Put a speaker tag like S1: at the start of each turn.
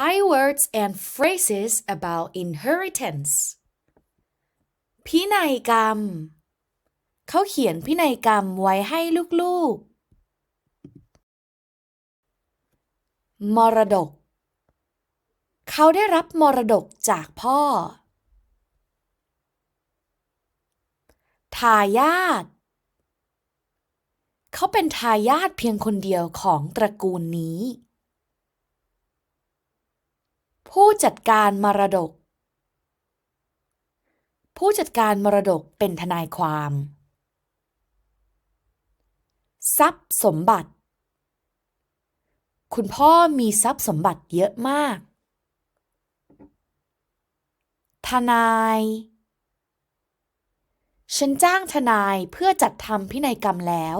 S1: Thai words and phrases about inheritance พินัยกรรม เขาเขียนพินัยกรรมไว้ให้ลูกๆ มรดก เขาได้รับมรดกจากพ่อ ทายาท เขาเป็นทายาทเพียงคนเดียวของตระกูลนี้ ผู้จัดการมรดก ผู้จัดการมรดกเป็นทนายความ ทรัพย์สมบัติ คุณพ่อมีทรัพย์สมบัติเยอะมาก ทนาย ฉันจ้างทนายเพื่อจัดทำพินัยกรรมแล้ว